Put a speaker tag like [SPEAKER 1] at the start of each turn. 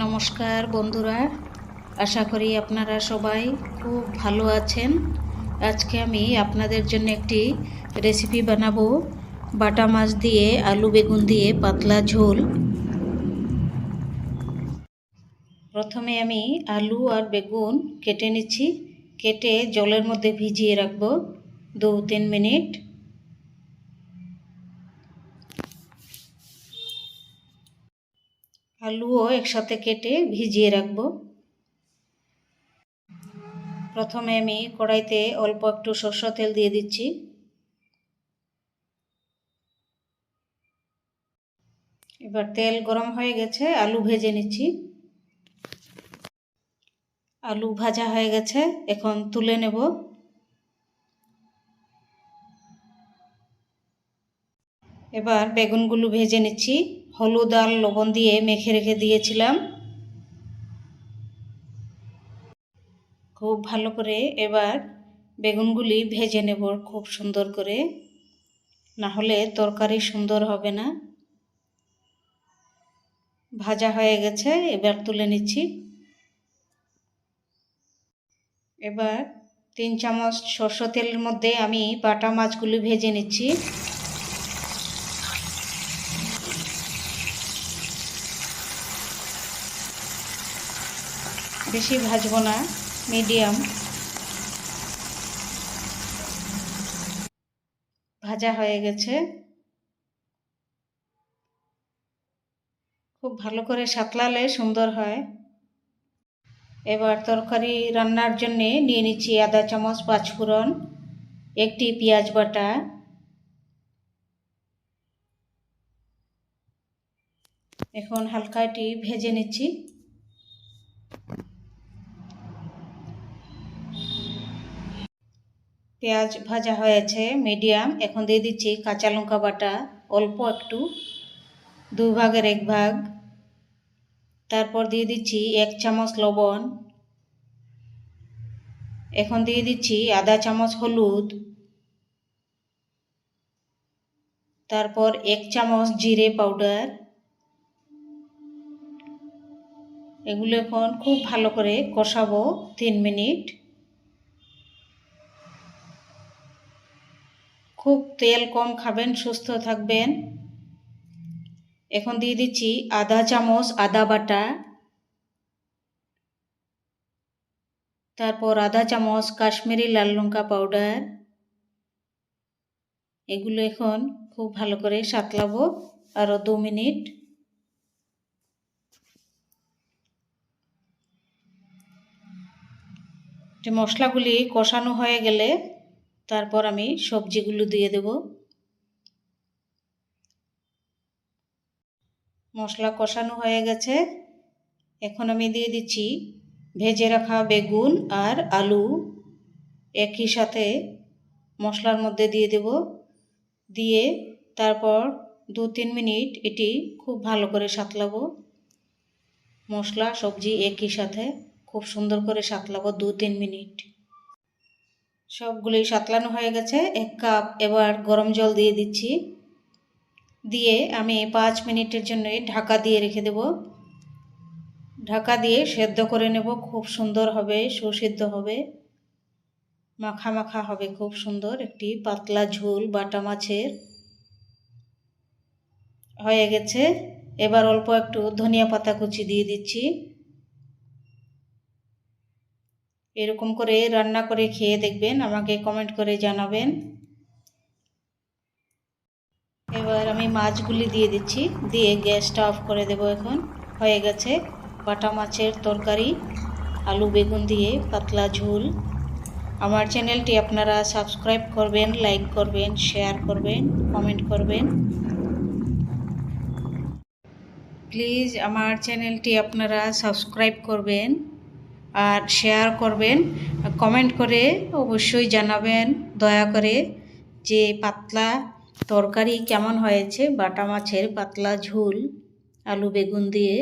[SPEAKER 1] নমস্কার বন্ধুরা, আশা করি আপনারা সবাই খুব ভালো আছেন। আজকে আমি আপনাদের জন্য একটি রেসিপি বানাবো। বাটা মাছ দিয়ে আলু বেগুন দিয়ে পাতলা ঝোল। প্রথমে আমি আলু আর বেগুন কেটে নিচ্ছি। কেটে জলের মধ্যে ভিজিয়ে রাখব দু তিন মিনিট। আলুও একসাথে কেটে ভিজিয়ে রাখব। প্রথমে আমি কড়াইতে অল্প একটু সরষা তেল দিয়ে দিচ্ছি। এবার তেল গরম হয়ে গেছে, আলু ভেজে নিচ্ছি। আলু ভাজা হয়ে গেছে, এখন তুলে নেব। এবার বেগুনগুলো ভেজে নিচ্ছি। হলুদ আর লবণ দিয়ে মেখে রেখে দিয়েছিলাম। খুব ভালো করে এবার বেগুনগুলি ভেজে নেব খুব সুন্দর করে। না হলে তরকারি সুন্দর হবে না। ভাজা হয়ে গেছে, এবার তুলে নিচ্ছি। এবার তিন চামচ সর্ষ তেলের মধ্যে আমি বাটা মাছগুলি ভেজে নিচ্ছি। বেশি ভাজবো না মিডিয়াম ভাজা হয়ে গেছে। খুব ভালো করে সাতলালে সুন্দর হয়। এবার তরকারি রান্নার জন্যে নিয়ে নিচ্ছি আদা চামচ পাঁচফোড়ন একটি পেঁয়াজ বাটা। এখন হালকা এটি ভেজে নিচ্ছি। পেঁয়াজ ভাজা হয়েছে মিডিয়াম এখন দিয়ে দিচ্ছি কাঁচা লঙ্কা বাটা, অল্প একটু, দু ভাগের এক ভাগ। তারপর দিয়ে দিচ্ছি এক চামচ লবণ। এখন দিয়ে দিচ্ছি আধা চামচ হলুদ। তারপর এক চামচ জিরে পাউডার। এগুলো এখন খুব ভালো করে কষাবো তিন মিনিট। খুব তেল কম খাবেন, সুস্থ থাকবেন। এখন দিয়ে দিচ্ছি আধা চামচ, আদা বাটা। তারপর আধা চামচ, কাশ্মীরি লাল লঙ্কা পাউডার। এগুলো এখন খুব ভালো করে সাতলাবো আরও দু মিনিট। মশলাগুলি কষানো হয়ে গেলে তারপর আমি সবজিগুলো দিয়ে দেব। মশলা কষানো হয়ে গেছে। এখন আমি দিয়ে দিচ্ছি ভেজে রাখা বেগুন আর আলু। একই সাথে মশলার মধ্যে দিয়ে দেব। দিয়ে তারপর দু তিন মিনিট এটি খুব ভালো করে সাতলাবো। মশলা, সবজি একই সাথে খুব সুন্দর করে সাতলাবো দু তিন মিনিট। সবগুলি সাতলানো হয়ে গেছে। এক কাপ এবার গরম জল দিয়ে দিচ্ছি। দিয়ে আমি পাঁচ মিনিটের জন্য ঢাকা দিয়ে রেখে দেব। ঢাকা দিয়ে সেদ্ধ করে নেব। খুব সুন্দর হবে, সুসিদ্ধ হবে। মাখা মাখা হবে খুব সুন্দর। একটি পাতলা ঝোল, বাটা মাছের। হয়ে গেছে। এবার অল্প একটু ধনিয়া পাতা কুচি দিয়ে দিচ্ছি। এরকম করে রান্না করে খেয়ে দেখবেন, আমাকে কমেন্ট করে জানাবেন। এবার আমি মাছগুলি দিয়ে দিচ্ছি, দিয়ে গ্যাসটা অফ করে দেব এখন। হয়ে গেছে বাটা মাছের তরকারি, আলু বেগুন দিয়ে পাতলা ঝোল। আমার চ্যানেলটি আপনারা সাবস্ক্রাইব করবেন লাইক করবেন শেয়ার করবেন কমেন্ট করবেন। প্লিজ আমার চ্যানেলটি আপনারা সাবস্ক্রাইব করবেন। আর শেয়ার করবেন কমেন্ট করে অবশ্যই জানাবেন। দয়া করে যে পাতলা তরকারি কেমন হয়েছে, বাটা মাছের পাতলা ঝোল, আলু বেগুন দিয়ে।